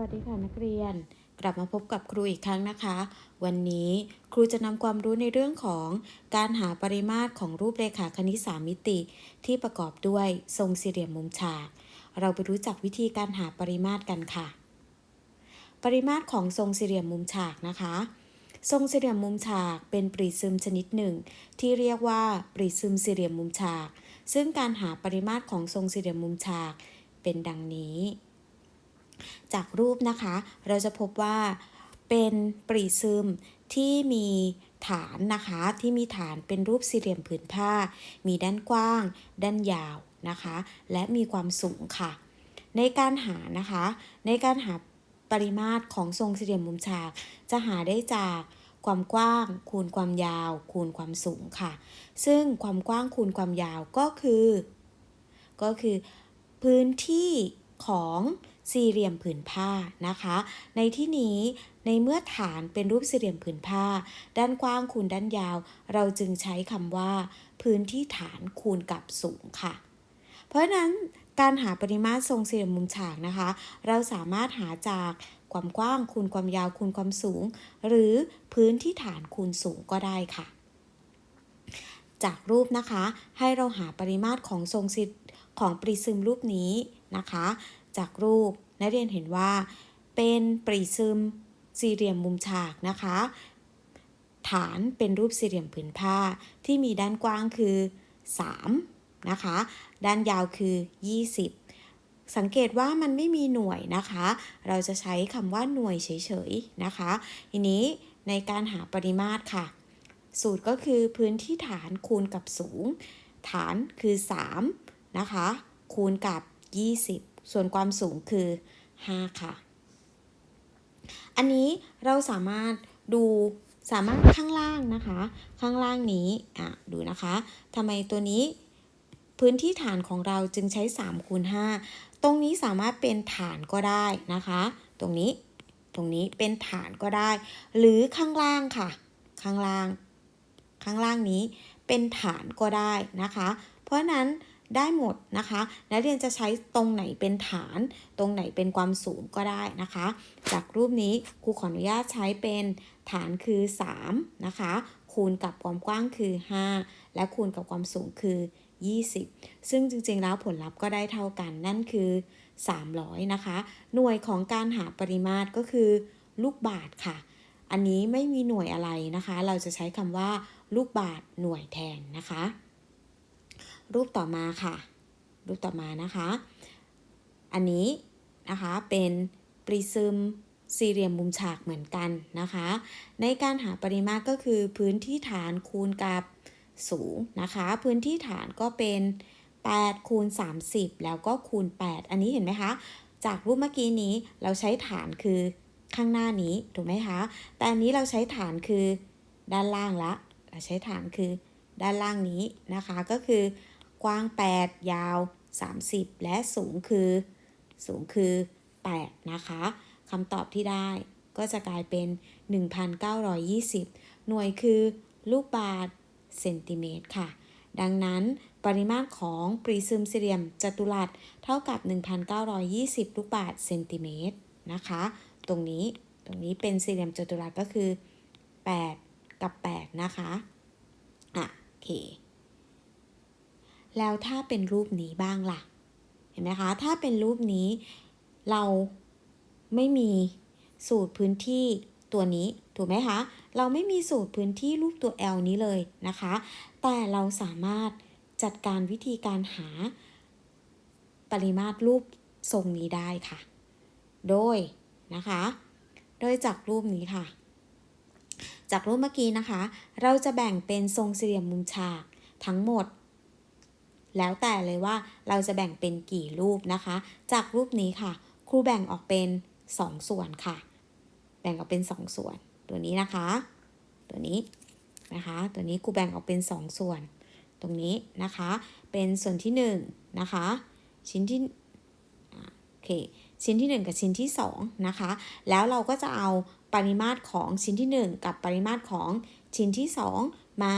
วัสดีค่ะนักเรียน กลับมาพบกับครูอีกครั้งนะคะ วันนี้ครูจะนำความรู้ในเรื่องของการหาปริมาตรของรูปเรขาคณิตสามมิติ ที่ประกอบด้วยทรงสี่เหลี่ยมมุมฉาก เราไปรู้จักวิธีการหาปริมาตรกันค่ะ ปริมาตรของทรงสี่เหลี่ยมมุมฉากนะคะ ทรงสี่เหลี่ยมมุมฉากเป็นปริซึมชนิดหนึ่ง ที่เรียกว่าปริซึมสี่เหลี่ยมมุมฉาก ซึ่งการหาปริมาตรของทรงสี่เหลี่ยมมุมฉาก เป็นดังนี้ จากรูปนะคะ เราจะพบว่าเป็นปริซึมที่มีฐานนะคะที่มีฐานเป็นรูปสี่เหลี่ยมผืนผ้า มีด้านกว้าง ด้านยาวนะคะ และมีความสูงค่ะ ในการหานะคะ ในการหาปริมาตรของทรงสี่เหลี่ยมมุมฉาก จะหาได้จากความกว้าง คูณความยาว คูณความสูงค่ะ ซึ่งความกว้างคูณความยาวก็คือ ก็คือ พื้นที่ของ สี่เหลี่ยมผืนผ้านะคะ ในที่นี้ในเมื่อฐานเป็นรูปสี่เหลี่ยมผืนผ้า ด้านกว้างคูณด้านยาว เราจึงใช้คำว่า พื้นที่ฐานคูณกับสูงค่ะ เพราะนั้นการหาปริมาตรทรงสี่เหลี่ยมมุมฉากนะคะ เราสามารถหาจากความกว้างคูณความยาวคูณความสูง หรือพื้นที่ฐานคูณสูงก็ได้ค่ะ จากรูปนะคะให้เราหาปริมาตรของทรงสิของปริซึมรูปนี้นะคะ จากรูป นักเรียนเห็นว่า เป็นปริซึมสี่เหลี่ยมมุมฉากนะคะ ฐานเป็นรูปสี่เหลี่ยมผืนผ้าที่มีด้านกว้างคือ 3 นะคะ ด้านยาวคือ 20 สังเกตว่ามันไม่มีหน่วยนะคะ เราจะใช้คำว่าหน่วยเฉยๆนะคะ ทีนี้ในการหาปริมาตรค่ะ สูตรก็คือพื้นที่ฐานคูณกับสูง ฐานคือ 3 นะคะ คูณกับ 20 ส่วนความสูงคือ 5 ค่ะ อันนี้เราสามารถดูสามารถข้างล่างนะคะ ข้างล่างนี้อะดูนะคะทำไมตัวนี้พื้นที่ฐานของเราจึงใช้3คูณ5ตรงนี้สามารถเป็นฐานก็ได้นะคะ ตรงนี้ตรงนี้เป็นฐานก็ได้ หรือข้างล่างค่ะ ข้างล่าง ข้างล่างนี้เป็นฐานก็ได้นะคะ เพราะฉะนั้น ได้หมดนะคะนักเรียนจะใช้ตรงไหนเป็นฐาน ตรงไหนเป็นความสูงก็ได้นะคะ จากรูปนี้ครูขออนุญาตใช้เป็นฐานคือ 3 นะคะ คูณกับความกว้างคือ 5 และคูณกับความสูงคือ 20 ซึ่งจริงๆแล้วผลลัพธ์ก็ได้เท่ากันนั่นคือ 300 นะคะ หน่วยของการหาปริมาตรก็คือลูกบาทค่ะ อันนี้ไม่มีหน่วยอะไรนะคะ เราจะใช้คำว่าลูกบาทหน่วยแทนนะคะ รูปต่อมาค่ะ รูปต่อมานะคะ อันนี้นะคะเป็นปริซึมสี่เหลี่ยมมุมฉากเหมือนกันนะคะ ในการหาปริมาตรก็คือพื้นที่ฐานคูณกับสูงนะคะ พื้นที่ฐานก็เป็น8คูณ30 แล้วก็คูณ 8 อันนี้เห็นไหมคะ จากรูปเมื่อกี้นี้เราใช้ฐานคือข้างหน้านี้ถูกไหมคะ แต่อันนี้เราใช้ฐานคือด้านล่างละเราใช้ฐานคือด้านล่างนี้นะคะ ก็คือ กว้าง 8 ยาว 30 และสูงคือ สูงคือ 8 นะคะคำตอบที่ได้ก็จะกลายเป็น 1,920 หน่วยคือ ลูกบาศก์เซนติเมตรค่ะ ดังนั้นปริมาตรของปริซึมสี่เหลี่ยมจัตุรัสเท่ากับ 1,920 ลูกบาศก์เซนติเมตรนะคะ ตรงนี้ตรงนี้เป็นสี่เหลี่ยมจัตุรัสก็คือ 8 กับ 8 นะคะ อะโอเค แล้วถ้าเป็นรูปนี้บ้างล่ะ เห็นไหมคะ ถ้าเป็นรูปนี้เราไม่มีสูตรพื้นที่ตัวนี้ ถูกไหมคะ เราไม่มีสูตรพื้นที่รูปตัว L นี้เลยนะคะ แต่เราสามารถจัดการวิธีการหาปริมาตรรูปทรงนี้ได้ค่ะ โดยนะคะ โดยจากรูปนี้ค่ะ จากรูปเมื่อกี้นะคะ เราจะแบ่งเป็นทรงสี่เหลี่ยมมุมฉากทั้งหมด แล้วแต่เลยว่าเราจะแบ่งเป็นกี่รูปนะคะ จากรูปนี้ค่ะ ครูแบ่งออกเป็น 2 ส่วนค่ะ แบ่งออกเป็น 2 ส่วน ตัวนี้นะคะ ตัวนี้นะคะ ตัวนี้ครูแบ่งออกเป็น 2 ส่วน ตรงนี้นะคะ เป็นส่วนที่1นะคะชิ้นที่โอเคชิ้นที่ 1 กับชิ้นที่2นะคะ แล้วเราก็จะเอาปริมาตรของชิ้นที่ 1 กับปริมาตรของชิ้นที่ 2 มา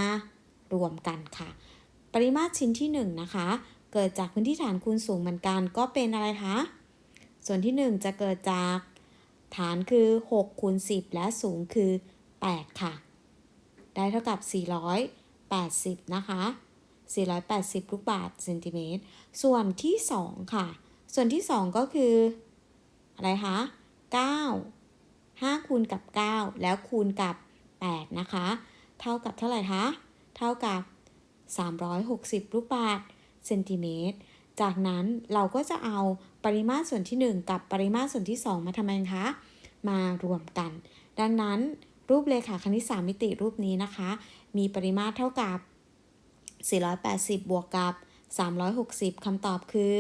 รวมกันค่ะ ปริมาตรชิ้นที่1นะคะ เกิดจากพื้นที่ฐานคูณสูงเหมือนกันก็เป็นอะไรคะ ส่วนที่ 1 จะเกิดจากฐานคือ6คูณ10 และสูงคือ 8 ค่ะ ได้เท่ากับ 480 นะคะ 480 ลูกบาศก์เซนติเมตร ส่วนที่ 2 ค่ะ ส่วนที่ 2 ก็คือ อะไรคะ9 5 คูณกับ 9 แล้วคูณกับ 8 นะคะ เท่ากับเท่าไหร่คะ เท่ากับ 360 ลูกบาศก์เซนติเมตร จากนั้นเราก็จะเอาปริมาตรส่วนที่ 1 กับปริมาตรส่วนที่ 2 มาทำไมคะ มารวมกัน ดังนั้นรูปเลขาคณิตสามมิติรูปนี้นะคะ มีปริมาตรเท่ากับ 480 บวกกับ 360คำตอบคือ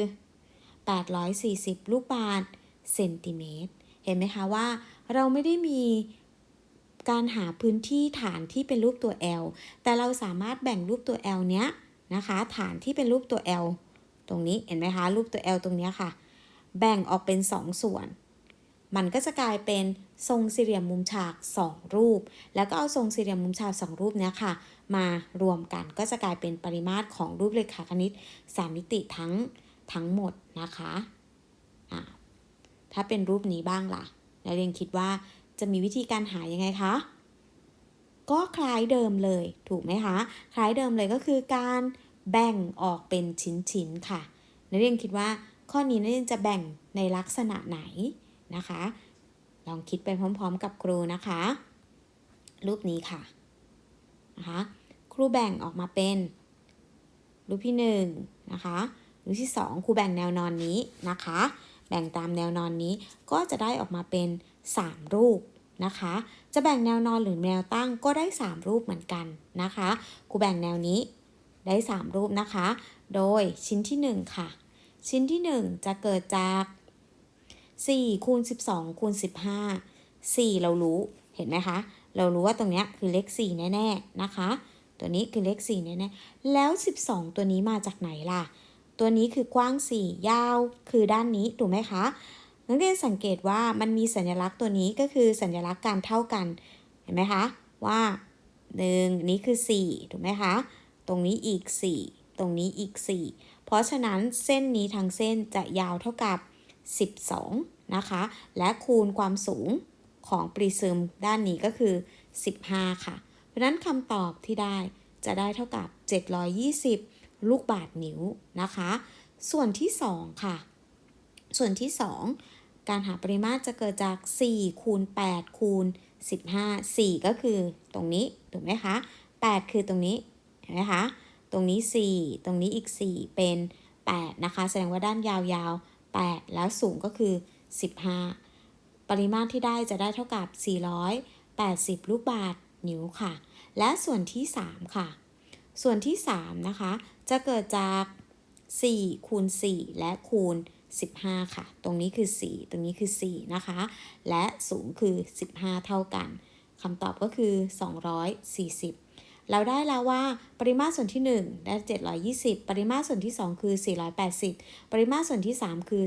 840 ลูกบาศก์เซนติเมตร เห็นไหมคะว่าเราไม่ได้มี การหาพื้นที่ฐานที่เป็นรูปตัว L แต่เราสามารถแบ่งรูปตัว L เนี้ยนะคะ ฐานที่เป็นรูปตัว L ตรงนี้เห็นไหมคะ รูปตัว L ตรงนี้ค่ะ แบ่งออกเป็น 2 ส่วน มันก็จะกลายเป็นทรงสี่เหลี่ยมมุมฉาก 2 รูป แล้วก็เอาทรงสี่เหลี่ยมมุมฉาก 2 รูปเนี้ยค่ะ มารวมกันก็จะกลายเป็นปริมาตรของรูปเรขาคณิต3มิติทั้งทั้งหมดนะคะ ถ้าเป็นรูปนี้บ้างล่ะนักเรียนคิดว่า จะมีวิธีการหายังไงคะก็คล้ายเดิมเลยถูกไหมคะ คล้ายเดิมเลยก็คือการแบ่งออกเป็นชิ้นๆค่ะนักเรียนคิดว่าข้อนี้นักเรียนจะแบ่งในลักษณะไหนนะคะ ลองคิดไปพร้อมๆกับครูนะคะ รูปนี้ค่ะนะคะครูแบ่งออกมาเป็น รูปที่1นงนะคะรูปที่ 2 ครูแบ่งแนวนอนนี้นะคะ แบ่งตามแนวนอนนี้ก็จะได้ออกมาเป็น 3 รูปนะคะ จะแบ่งแนวนอนหรือแนวตั้งก็ได้ 3 รูปเหมือนกันนะคะครูแบ่งแนวนี้ได้ 3 รูปนะคะ โดยชิ้นที่ 1 ค่ะ ชิ้นที่ 1 จะเกิดจาก4คูณ12คูณ15 4 เรารู้เห็นไหมคะ เรารู้ว่าตรงเนี้ยคือเลข 4 แน่ๆนะคะ ตัวนี้คือเลข 4 แน่ๆแล้ว 12 ตัวนี้มาจากไหนล่ะ ตัวนี้คือกว้าง 4 ยาวคือด้านนี้ถูกไหมคะ นักเรียนสังเกตว่ามันมีสัญลักษณ์ตัวนี้ก็คือสัญลักษณ์การเท่ากัน เห็นไหมคะว่า1นี้คือ 4 ถูกไหมคะ ตรงนี้อีก 4 ตรงนี้อีก 4 เพราะฉะนั้นเส้นนี้ทั้งเส้นจะยาวเท่ากับ 12 นะคะ และคูณความสูงของปริซึมด้านนี้ก็คือ 15 ค่ะ เพราะฉะนั้นคำตอบที่ได้จะได้เท่ากับ 720 ลูกบาศก์นิ้วนะคะ ส่วนที่ 2 ค่ะ ส่วนที่ 2 การหาปริมาตรจะเกิดจาก 4 คูณ 8 คูณ 15 4 ก็คือตรงนี้ ถูกไหมคะ 8 คือตรงนี้ เห็นไหมคะ ตรงนี้ 4 ตรงนี้อีก 4 เป็น 8 นะคะ แสดงว่าด้านยาวๆ 8 แล้วสูงก็คือ 15 ปริมาตรที่ได้จะได้เท่ากับ 480 ลูกบาศก์นิ้วค่ะ และส่วนที่ 3 ค่ะ ส่วนที่ 3 นะคะ จะเกิดจาก 4 คูณ 4 และคูณ 15 ค่ะ ตรงนี้คือ 4 ตรงนี้คือ 4 นะคะ และสูงคือ 15 เท่ากันคำตอบก็คือ 240 เราได้แล้วว่าปริมาตรส่วนที่ 1 ได้ 720 ปริมาตรส่วนที่ 2 คือ 480 ปริมาตรส่วนที่ 3 คือ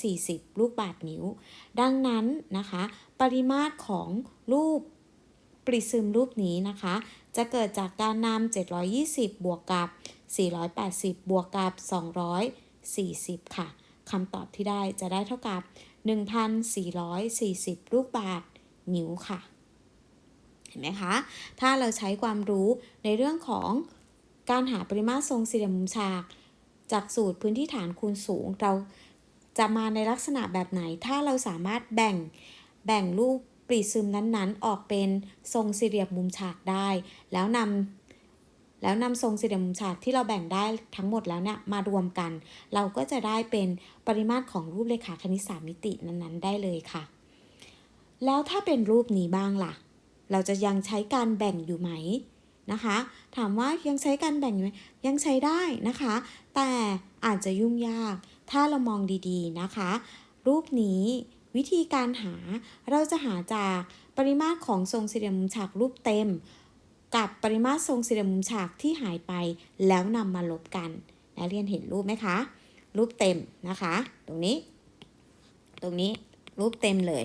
240 ลูกบาศก์นิ้ว ดังนั้นนะคะ ปริมาตรของรูปปริซึมรูปนี้นะคะ จะเกิดจากการนำ720 บวกกับ 480 บวกกับ 240 ค่ะ คำตอบที่ได้จะได้เท่ากับ 1,440 ลูกบาศก์นิ้วค่ะ เห็นไหมคะ ถ้าเราใช้ความรู้ในเรื่องของการหาปริมาตรทรงสี่เหลี่ยมมุมฉาก จากสูตรพื้นที่ฐานคูณสูง เราจะมาในลักษณะแบบไหน ถ้าเราสามารถแบ่งแบ่งรูปปริซึมนั้นๆ ออกเป็นทรงสี่เหลี่ยมมุมฉากได้ แล้วนำ แล้วนำทรงสี่เหลี่ยมมุมฉากที่เราแบ่งได้ทั้งหมดแล้วเนี่ยมารวมกัน เราก็จะได้เป็นปริมาตรของรูปเรขาคณิตสามมิตินั้นๆ ได้เลยค่ะ แล้วถ้าเป็นรูปนี้บ้างล่ะ เราจะยังใช้การแบ่งอยู่ไหมนะคะ ถามว่ายังใช้การแบ่งอยู่ไหมยังใช้ได้นะคะ แต่อาจจะยุ่งยาก ถ้าเรามองดีๆนะคะ รูปนี้วิธีการหาเราจะหาจากปริมาตรของทรงสี่เหลี่ยมมุมฉากรูปเต็ม กับปริมาตรทรงสี่เหลี่ยมมุมฉากที่หายไปแล้วนำมาลบกัน นักเรียนเห็นรูปไหมคะ รูปเต็มนะคะ ตรงนี้ ตรงนี้รูปเต็มเลย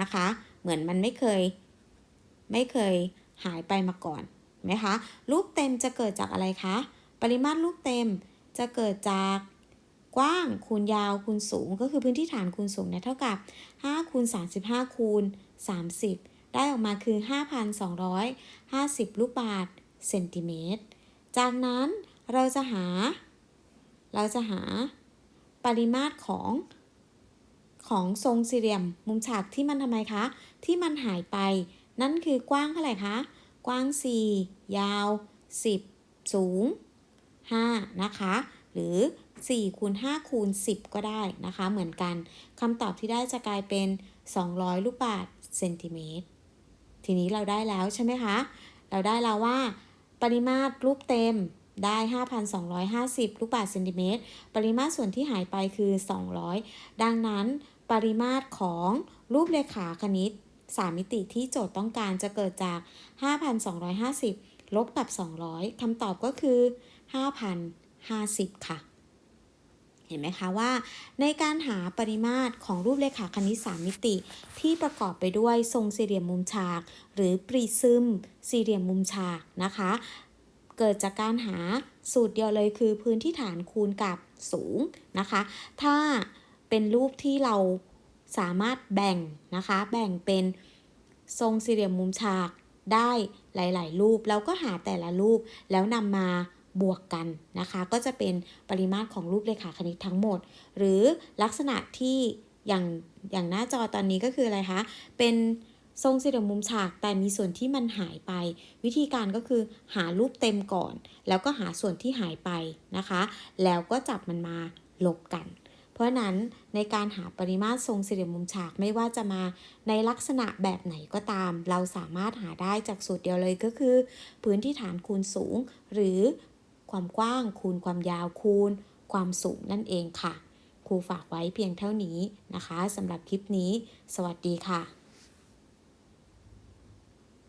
นะคะ เหมือนมันไม่เคย ไม่เคยหายไปมาก่อนไหมคะ รูปเต็มจะเกิดจากอะไรคะ ปริมาตรรูปเต็มจะเกิดจากกว้างคูณยาวคูณสูง ก็คือพื้นที่ฐานคูณสูงเนี่ยเท่ากับ5คูณ35คูณ30 ได้ออกมาคือ 5,250 ลูกบาศก์เซนติเมตร จากนั้นเราจะหา เราจะหาปริมาตรของของทรงสี่เหลี่ยมมุมฉากที่มันทำไมคะ ที่มันหายไป นั่นคือกว้างเท่าไหร่คะ กว้าง 4 ยาว 10 สูง 5 นะคะ หรือ4คูณ5คูณ10 ก็ได้นะคะ เหมือนกันคำตอบที่ได้จะกลายเป็น 200 ลูกบาศก์เซนติเมตร ทีนี้เราได้แล้วใช่ไหมคะ เราได้แล้วว่า ปริมาตรรูปเต็มได้ 5,250 ลูกบาศก์เซนติเมตร ปริมาตรส่วนที่หายไปคือ 200 ดังนั้นปริมาตรของรูปเรขาคณิต 3 มิติที่โจทย์ต้องการจะเกิดจาก 5,250 ลบกับ 200 คำตอบก็คือ 5,050 ค่ะ เห็นไหมคะว่า ในการหาปริมาตรของรูปเรขาคณิต 3 มิติ ที่ประกอบไปด้วยทรงสี่เหลี่ยมมุมฉาก หรือปริซึมสี่เหลี่ยมมุมฉากนะคะ เกิดจากการหาสูตรเดียวเลยคือพื้นที่ฐานคูณกับสูงนะคะ ถ้าเป็นรูปที่เราสามารถแบ่งนะคะ แบ่งเป็นทรงสี่เหลี่ยมมุมฉากได้หลาย ๆ รูป แล้วก็หาแต่ละรูปแล้วนำมา บวกกันนะคะ ก็จะเป็นปริมาตรของรูปเรขาคณิตทั้งหมด หรือลักษณะที่อย่างอย่างหน้าจอตอนนี้ก็คืออะไรคะ เป็นทรงสี่เหลี่ยมมุมฉากแต่มีส่วนที่มันหายไป วิธีการก็คือหารูปเต็มก่อน แล้วก็หาส่วนที่หายไปนะคะ แล้วก็จับมันมาลบกัน เพราะฉะนั้นในการหาปริมาตรทรงสี่เหลี่ยมมุมฉากไม่ว่าจะมาในลักษณะแบบไหนก็ตาม เราสามารถหาได้จากสูตรเดียวเลยก็คือ พื้นที่ฐานคูณสูง หรือ ความกว้างคูณความยาวคูณ ความสูงนั่นเองค่ะ ครูฝากไว้เพียงเท่านี้นะคะสำหรับคลิปนี้ สวัสดีค่ะ